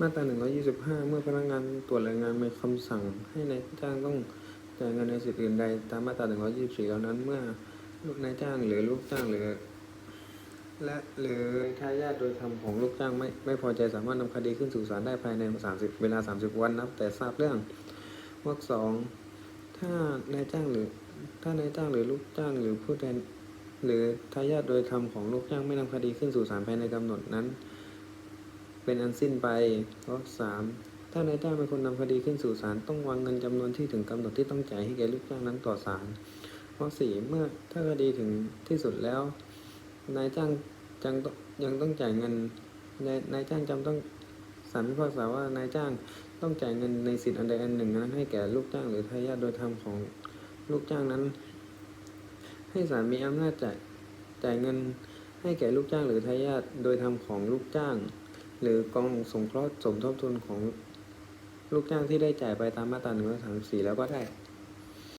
มาตรา 125 เมื่อพนักงานตรวจรายงานมีคำสั่งให้นายจ้างต้องจ่ายเงินในสิทธิอื่นใด ตามมาตรา 124 แล้วนั้น เมื่อลูกนายจ้างหรือลูกจ้างหรือ และหรือทายาทโดยธรรมของลูกจ้างไม่ไม่พอใจสามารถนำคดีขึ้นสู่ศาลได้ภายใน 30 เวลา 30 วันนับ แต่ทราบเรื่องวรรคสองถ้านายจ้างหรือถ้านายจ้างหรือลูกจ้างหรือผู้แทนหรือทายาทโดยธรรมของลูกจ้างไม่นำคดีขึ้นสู่ศาลภายในกำหนดนั้น เป็นอันสิ้นไปวรรคสามถ้านายจ้างเป็นคนนำคดีขึ้นสู่ศาลต้องวางเงินจำนวนที่ถึงกำหนดที่ต้องจ่ายให้แก่ลูกจ้างนั้นต่อศาลวรรคสี่เมื่อถ้าคดีถึงที่สุดแล้ว นายจ้างจังต้องยังต้องจ่ายเงินนายนายจ้างจำต้องศาลพิพากษาว่านายจ้างต้องจ่ายเงินในสิทธิ์อันใดอันหนึ่งนั้นให้แก่ลูกจ้างหรือทายาทโดยธรรมของลูกจ้างนั้น ให้ศาลมีอำนาจจ่ายจ่ายเงินให้แก่ลูกจ้างหรือทายาทโดยธรรมของลูกจ้าง หรือกองสงเคราะห์สมทบทุนของลูกจ้างที่ได้จ่ายไปตามมาตรา134แล้วก็ได้